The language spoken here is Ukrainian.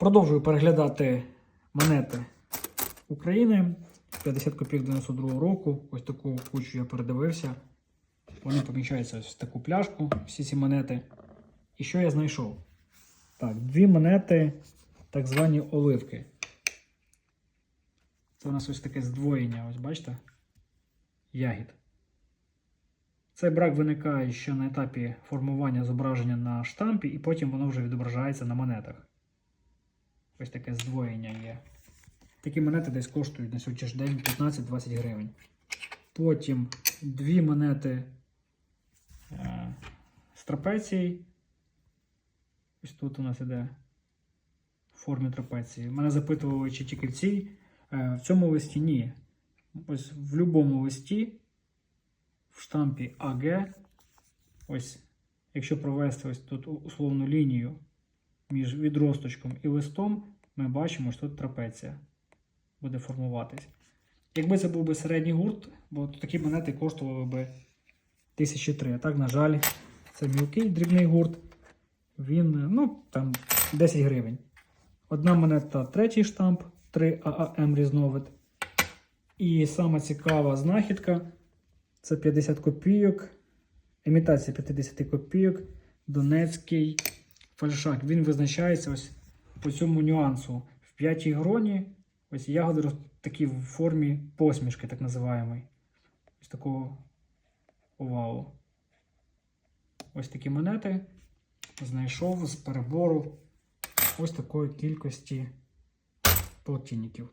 Продовжую переглядати монети України 50 копійок 92 року. Ось таку кучу я передивився. Вони поміщаються ось в таку пляшку, всі ці монети. І що я знайшов? Так, дві монети, так звані оливки. Це у нас ось таке здвоєння, ось бачите? Ягід. Цей брак виникає ще на етапі формування зображення на штампі, і потім воно вже відображається на монетах. Ось таке здвоєння є. Такі монети десь коштують на сьогоднішній день 15-20 гривень. Потім дві монети е, з трапеції. Ось тут у нас іде в формі трапеції. Мене запитували, чи тільки в цій. Е, в цьому листі ні. Ось в будь-якому листі в штампі АГ. Ось, якщо провести ось тут условну лінію між відросточком і листом, ми бачимо, що тут трапеція буде формуватись. Якби це був би середній гурт, бо такі монети коштували би 1003. А так, на жаль, це мілкий дрібний гурт. Він, ну, там 10 гривень. Одна монета третій штамп, 3 ААМ різновид. І сама цікава знахідка це 50 копійок. Імітація 50 копійок. Донецький фальшак. Він визначається ось по цьому нюансу. В п'ятій гроні ось ягоди в такі в формі посмішки, так називаємої. Ось такого овалу. Ось такі монети знайшов з перебору ось такої кількості полтинників.